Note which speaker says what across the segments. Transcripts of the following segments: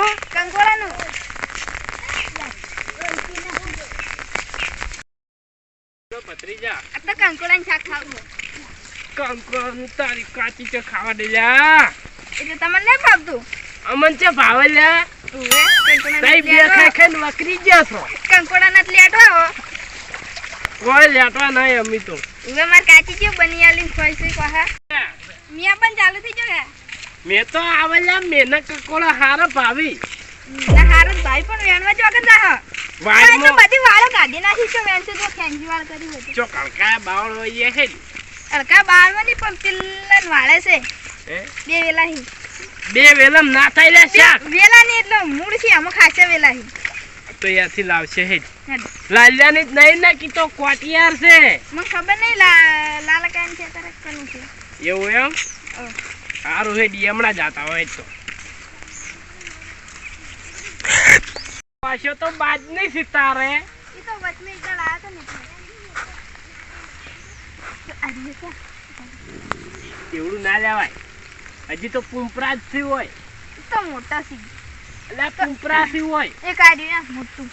Speaker 1: શેનું
Speaker 2: કંકોડાનું
Speaker 1: જો કાચી
Speaker 2: ભાવતું
Speaker 1: અમન છે ભાવે લ્યા તઈ બે. ખાઈ ખાઈને વકરી ગયા છો
Speaker 2: કંકોડાના જ લેટો હો.
Speaker 1: કોઈ લેટવા નહીં અમી તો
Speaker 2: ઉવે મારે કાચી ચેવું બની આલી ખોઈ છે, કહા મિયા પણ ચાલુ થઈ ગયો
Speaker 1: મેં તો આવેલા મેનક મેના હારો હારા ભાવી.
Speaker 2: ના હારું ભાઈ પણ વેણવા જો કે ના. વાળ તો બધી વાળો કાઢી નાખી છે તો ખેંજી વાળ કરી હતી
Speaker 1: જો કણકા બાવળ હોય એ હે ને.
Speaker 2: હલકા બાળમાં પણ તિલ્લન વાળે છે. બે વેલા હી
Speaker 1: બે વેલમ ના થાય લે શાક.
Speaker 2: વેલા ની એટલે મૂળ છે આમાં ખાસે વેલા હી
Speaker 1: તો યાથી લાવશે હે
Speaker 2: લાલ્યા
Speaker 1: ની જ નહીં ને કી તો કોટિયાર છે.
Speaker 2: મને ખબર નહીં લા લાલા છે તારે કનું છે.
Speaker 1: એવું એમ. સારું છે ડી હમણાં જતા હોય તો. પાછો તો બાજ નહીં સિતારે
Speaker 2: ને.
Speaker 1: એવડું ના લેવાય. હજી તો પુંપરા જ થયું હોય.
Speaker 2: તો મોટા સી
Speaker 1: એટલે પુંપરા થયું હોય.
Speaker 2: એ કાઢી ને મોટું.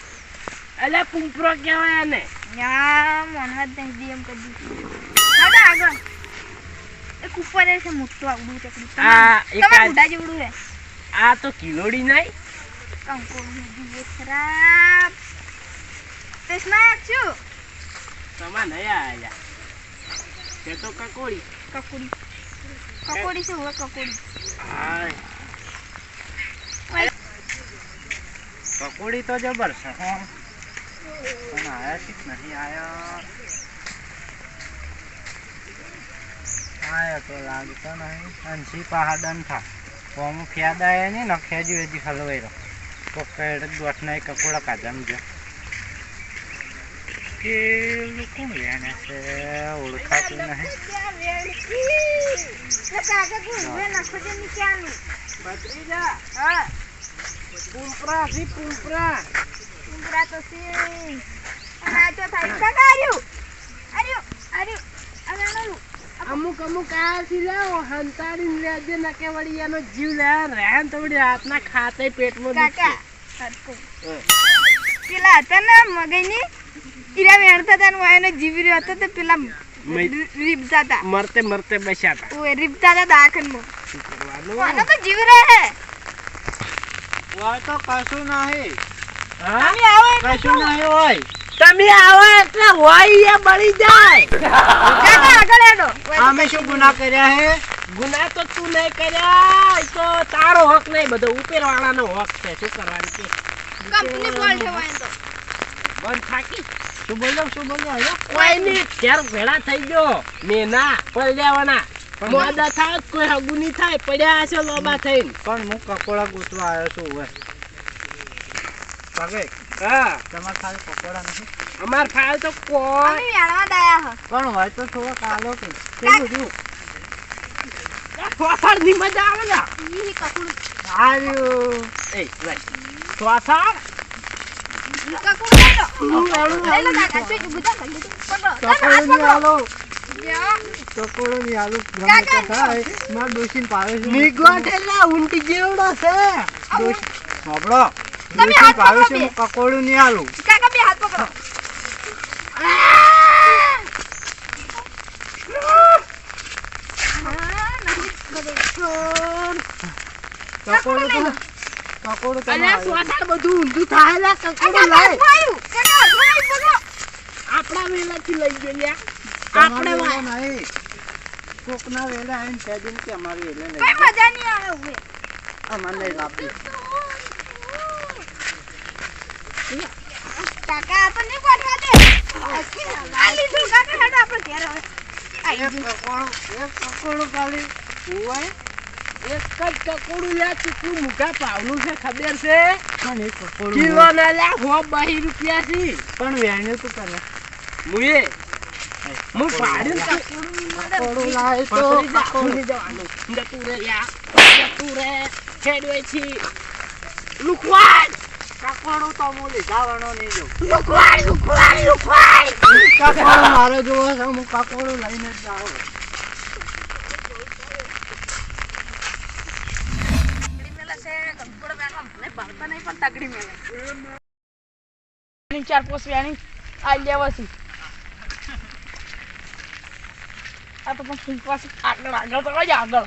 Speaker 1: એટલે પુંપરો કહેવાય એને
Speaker 2: યા મનવા જ નહીં એમ કરી આગળ. એક ઉપર છે મોટું આવડું ચકડું
Speaker 1: આ એક આ-
Speaker 2: જેવડું છે.
Speaker 1: આ તો કિલોડી નહીં.
Speaker 2: કંકોડું જીવે ખરાબ. ટેસ્ટમાં છું
Speaker 1: તમા નહીં આયા. તે તો કકોડી.
Speaker 2: કકોડી. કકોડી છે હોય કકોડી.
Speaker 3: પકોડી તો જબર છે પણ આયા છે કે નહીં આયા. આયા તો લાગતો નહીં. અંશી પહાડન થા કોમ ફેદાય નહીં ને ખેજુ હજી હલવાઈ રહ્યો પકડ દોઠના એક કકોડા કાઢામ ગયો કે કોણ વેણે છે? ઓળખાતું નહીં.
Speaker 1: ભત્રીજા
Speaker 2: હા.
Speaker 1: પુંપરા થી પુંપરા.
Speaker 2: ઉંદરા તો છે અને આ તો થાય
Speaker 1: અમુક અમુક આયાથી લાવો હંતાડીને લેજે નકે વળી એનો જીવ લે રહેન તો વળી રાતના ખાતે પેટમાં
Speaker 2: કાકા.
Speaker 1: હમ.
Speaker 2: પેલા હતા ને મગજની ઈરા વેણતા હતા ને વાયનો જીવી રહ્યો હતો તો પેલા રીબતા હતા
Speaker 1: મરતે મરતે બસ્યા
Speaker 2: ઓય રીબતા હતા દાખનમાં
Speaker 1: હતા
Speaker 2: આનો તો જીવ રહે હે.
Speaker 3: તો કશું નહીં.
Speaker 1: હા?
Speaker 3: કશું નહીં હોય.
Speaker 1: તમે આવો એટલે હોય એ બળી જાય.
Speaker 2: કાકા આગળ હેડો.
Speaker 3: અમે શું ગુના કર્યા હે?
Speaker 1: ગુના તો તું નહીં કર્યા તો તારો હક નહીં બધો ઉપર વાળાનો હક છે શું કરવાનું કે?
Speaker 2: કંપની બોલ છે તો
Speaker 1: બંધ થાકી.
Speaker 3: શું બોલ્યો શું બોલ્યો? હે
Speaker 1: કોઈ ની ઘેર ભેળા થઈ ગયો. મેના પલ્યાવાના
Speaker 3: પણ-
Speaker 1: મોડા થાય કોઈ હગું નહીં થાય પડ્યા છે લોબા થઈને.
Speaker 3: પણ હું કકોડા ગોતવા આવ્યો છું હવે
Speaker 1: હા.
Speaker 3: તમારે ખાલી પકોડા નથી?
Speaker 1: અમાર તો કોઈ.
Speaker 3: પણ હોય તો થોડો કાલો કે
Speaker 1: ની મજા આવે ને?
Speaker 2: ઈ કકડું.
Speaker 1: એ ભાઈ ઊંટી જેવડો છે.
Speaker 3: સાંભળો.
Speaker 2: તમે હાથ પકડો
Speaker 3: છે?
Speaker 2: બે.
Speaker 3: હું કકોડું ની આલું.
Speaker 2: કાકા બે હાથ પકડો. બધું.
Speaker 3: તો
Speaker 1: અલ્યા બધું ઊંધું થાય લા લાય.
Speaker 2: પકડો.
Speaker 1: આપણા વેલાથી લઈ ગયો લ્યા આપણે
Speaker 3: નહીં. કોકના વેલે આવીને કહેજો કે અમારી વેલે
Speaker 2: કઈ મજા નહીં આવે.
Speaker 3: અમારે નહીં લાવતી
Speaker 2: કાકા આ તો દે. આ લીધું કાકા હેડો આપણે ઘેર હવે.
Speaker 3: એક કકોડું એક કકોડું ખાલી
Speaker 1: ઓય એક જ કકોડું લ્યા ચૂકું મુકા પાવનું છે ખબર છે
Speaker 3: પણ એક કકોડું
Speaker 1: કિલો ના લ્યા હો બહી રૂપિયા થી
Speaker 3: પણ વેણ્યું તું તને
Speaker 1: મુએ હું પાડ્યું
Speaker 3: કકોડું લાય તો કકોડું.
Speaker 1: જવાનું. જતું રે યા જતું રે ખેડવે છી લુખવાડ
Speaker 3: તો હું નહીં મારે જોવો છે હું લઈને જ જાઉં
Speaker 2: ચાર પોસ આ લેવા આ તો પણ ફૂલ આગળ આગળ તો કઈ આગળ.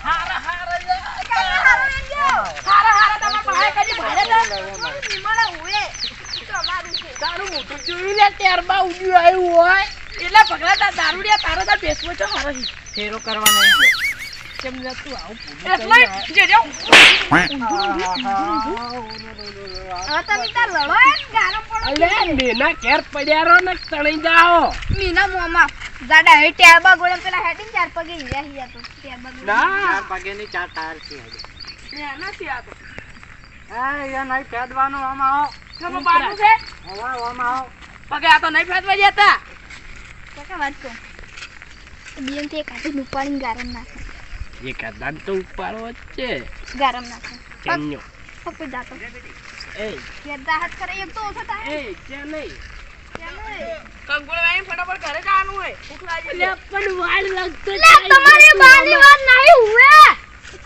Speaker 2: હારા હારા હારા હારા તમે બહાર કદી ભાડે તારું મોટું જોયું લે ત્યારબાદ ઉડ્યું આવ્યું હોય. એટલે પગલા તા દારૂડિયા તારો તા બેસવો છો મારો
Speaker 3: ફેરો કરવા નહીં ગયો
Speaker 2: કેમ લે આવું એટલે જે જે હવે તમે તાર લડો એમ ગારો પડો
Speaker 1: અલે મેના ઘેર પડ્યા રહો ને તણી જાઓ.
Speaker 2: મીના મોમાં. જાડા હે ટેબા ગોળે પેલા હેડિંગ ચાર પગે હીરા હીરા તો ગોળે.
Speaker 1: ના.
Speaker 3: ચાર તાર ચાર છે.
Speaker 2: ને
Speaker 3: હા એ નહીં આમાં આવો.
Speaker 2: તમે છે
Speaker 3: હવે આમાં આવો.
Speaker 2: પગે આ તો નહીં ફેંકવા જતા. કાકા વાત કહું બીએમથી એક હાથી ઉપાડીને ગારમ નાખે.
Speaker 1: એક તો ઉપાડવો જ છે.
Speaker 2: ગારમ નાખે.
Speaker 1: કેન્યો
Speaker 2: પપ્પે જાતો
Speaker 1: એ
Speaker 2: યદા હાથ કરે એક તો ઓછો થાય.
Speaker 1: એ ક્યાં નહીં?
Speaker 2: કંકોળ વાઈ ફટાફટ ઘરે જવાનું હોય. ભૂખ લાગી
Speaker 1: અલે પણ વાળ લાગતો
Speaker 2: લે તમારી બાની વાત નહીં હુએ.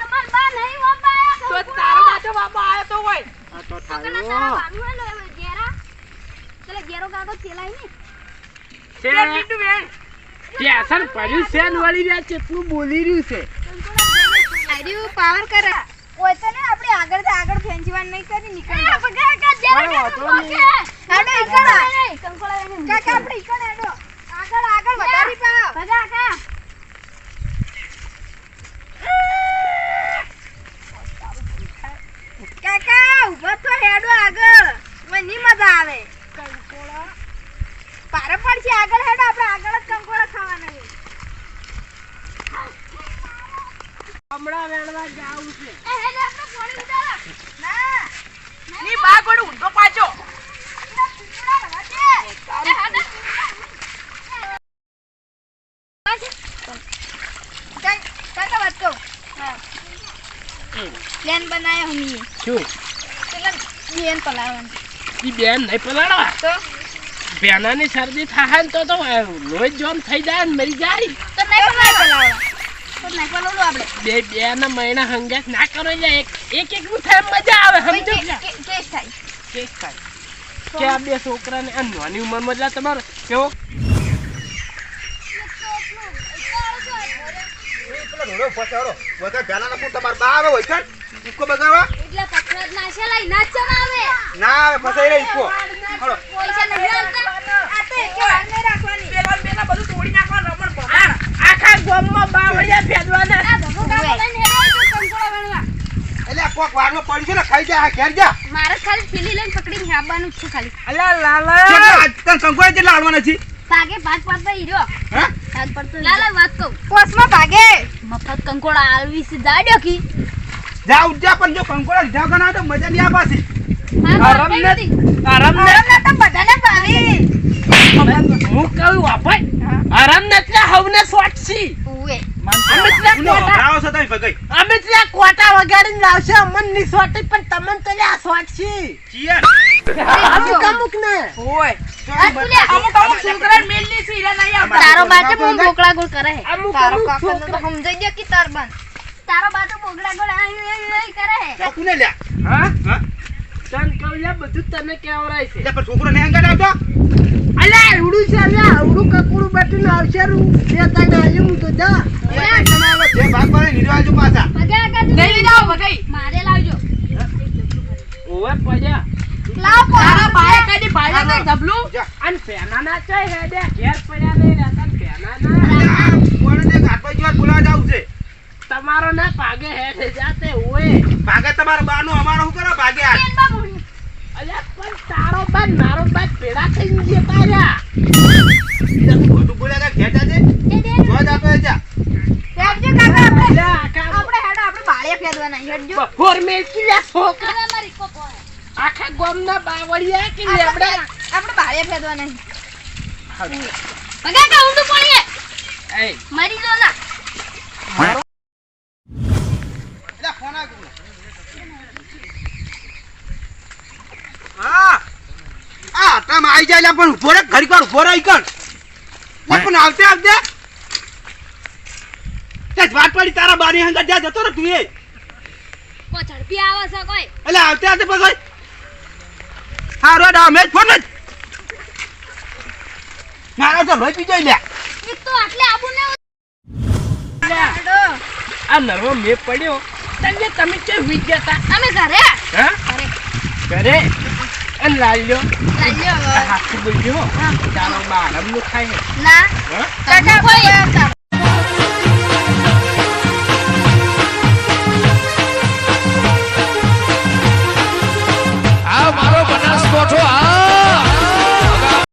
Speaker 2: તમાર બા નહીં વાપા તો તારો બાજો બાબા આયો તો હોય.
Speaker 3: આ તો
Speaker 2: કના તારા
Speaker 3: થાયો
Speaker 2: બાનું હે લે ગેરા ચલે ગેરો કાકો તેલાઈ ને
Speaker 1: છે? ટેશન પડ્યું છે વળી રહ્યા કેટલું બોલી રહ્યું છે?
Speaker 2: આર્યુ પાવર કરે. કોઈ તો ને આપણે આગળથી આગળ ફેંચવાન નહીં કરી નીકળી જા પગા કા જરા
Speaker 3: વાંધો નહીં.
Speaker 2: કંકોળા એને કાકા આપણે ઈકણ આડો આગળ આગળ વધારી પા પગા કા? કાકા ઊભો તો હેડો આગળ. મને મજા આવે. પડશે આગળ હેડો આપણે આગળ જ કંકોડા ખાવાના છે.
Speaker 1: હમણાં વેણવા જાવું છે.
Speaker 2: એ હેડો આપણે પાણી ઉતારો. ના ની. બા કોડ ઊંધો પાછો. પ્લાન બનાયો હમી.
Speaker 1: શું?
Speaker 2: પેલા બેન પલાવવાનું
Speaker 1: ઈ બેન નહીં પલાડવા
Speaker 2: તો?
Speaker 1: બેનાની શરદી થાય ને તો તો લોહી જોમ થઈ જાય ને મરી જાય.
Speaker 2: તો નહીં પલાવવા તો નહીં પલાવવું આપણે
Speaker 1: બે બે ના મહિના હંગે ના કરો એટલે એક એક એક નું થાય મજા આવે સમજો
Speaker 2: કેસ થાય?
Speaker 1: કેસ થાય. કે આ બે છોકરાને આ નાની ઉંમરમાં એટલે તમારે કેવો?
Speaker 2: એટલે પકડત ના છે લઈ ના ચલાવે
Speaker 4: ના આવે ફસાઈ રહી ઈકો હળો
Speaker 2: પૈસા નહીં આલતા આ તો એક વાર નહીં રાખવાની. પેલા પેલા બધું તોડી નાખવાનું રમણ બગાડ
Speaker 1: આખા ગામમાં બાવળિયા ફેદવાના
Speaker 2: આ ધબો કાકા લઈને હેડો કંકોળા વેણવા
Speaker 4: એટલે કોક પડી છે ને ખાઈ જા ઘેર જા.
Speaker 2: મારે ખાલી પેલી લઈને પકડીને હાંબવાનું જ છે ખાલી.
Speaker 1: અલા લાલા.
Speaker 4: તને કંકોડા કેટલા લાડવાના છે?
Speaker 2: ભાગે ભાગ પડતો હીરો.
Speaker 4: હા?
Speaker 2: ભાગ પડતો લાલા વાત કહું. કોસમાં ભાગે. મફત કંકોડા આલવી છે જાડ્યો કી?
Speaker 4: જા ઉઠ પણ જો કંકોડા લીધા વગર તો મજા નહીં આવે પાછી
Speaker 1: આરામ ને આરામ ને
Speaker 2: તો બધાને ભાવી.
Speaker 1: હું કહું વાપાય આરામ ને એટલે હવને સોટસી
Speaker 4: છી
Speaker 1: અમે ત્યાં કોટા વગાડીને લાવશે અમનની સોટી પણ તમને તો
Speaker 4: ચિયર.
Speaker 1: અમુક અમુક ને
Speaker 2: અમુક અમુક છોકરા મેલની સીરા નહીં તારો બાજુ હું ગોળ કરે.
Speaker 1: અમુક અમુક
Speaker 2: તો
Speaker 1: છોકરા
Speaker 2: સમજાઈ ગયો કે તાર બન? તારો બાતો બોગડા ગોળ અહીં કરે હે
Speaker 4: ચાકુ ને લ્યા
Speaker 1: હા?
Speaker 4: હા?
Speaker 1: તન કહું લ્યા બધું તને કેવરાય છે.
Speaker 4: પણ છોકરો ને હંગાટ આવતો?
Speaker 1: અલ્યા આવડું છે અલ્યા આવડું કકુડું બેઠું આવશે રૂ. બે ત્રણ આવ્યું હું તો જા.
Speaker 4: એ તમારો જે ભાગ પડે આવજો પાછા.
Speaker 2: ભગે આગળ નહીં જાવ ભગે મારે લાવજો.
Speaker 1: ઓવે પજા
Speaker 2: લાવ તારા
Speaker 1: બાએ કદી ના તો ધબલું. અન પેના ના ચાય હેડે. ઘેર પડ્યા નહીં રહેતા ને પેના ના
Speaker 4: કોઈને તે ઘાટ પર જીવાત બોલાવા જાવું છે.
Speaker 1: તમારો ના ભાગે હેડે જાતે હોય.
Speaker 4: ભાગે તમારો બાનો અમારો શું કરો ભાગે આ?
Speaker 1: અલ્યા પણ તારો બાદ મારો બાદ ભેડા થઈ જતા રહ્યા
Speaker 4: બધું બોલ્યા તા ઘેર જાજે જો જાતો જા
Speaker 2: કાકા આપણે.
Speaker 1: અલ્યા
Speaker 2: આપણે હેડો આપણે બાળિયા ફેંદવાના હેડજો.
Speaker 1: બફોર મેલકી લ્યા છોકરા.
Speaker 2: હવે અમારી
Speaker 1: આખા ગામના બાવળિયા કે
Speaker 2: આપણે
Speaker 1: લેબડા?
Speaker 2: આપણે બાળિયા ફેંદવાના હે. ભગે પડીએ. મરી જો ના
Speaker 4: એટલે ફોન આ કરું. હા આ આઈ જાય પણ ઊભો રે ઘડી વાર ઊભો રહી કર. પણ આવતે આવતે તે જ વાત પડી તારા બારી હંગા જ્યાં જતો રે તું એ.
Speaker 2: ઝડપી આવે છે કોઈ.
Speaker 4: એટલે આવતે આવતે પછી હારો ડામે ફોન જ મારા તો લોહી પી જાય લે
Speaker 2: એક તો આટલે આબુ ને
Speaker 1: આ નરવો મેં પડ્યો. તમે તમે કે વીજ ગયા તા?
Speaker 2: અમે ઘરે?
Speaker 1: હે?
Speaker 2: ઘરે.
Speaker 1: ઘરે? અને લાલ્યો
Speaker 2: હવે
Speaker 1: હાથું બોલ્યો
Speaker 2: હા.
Speaker 1: તારો બારમનું ખાય
Speaker 2: ના કાકા કોઈ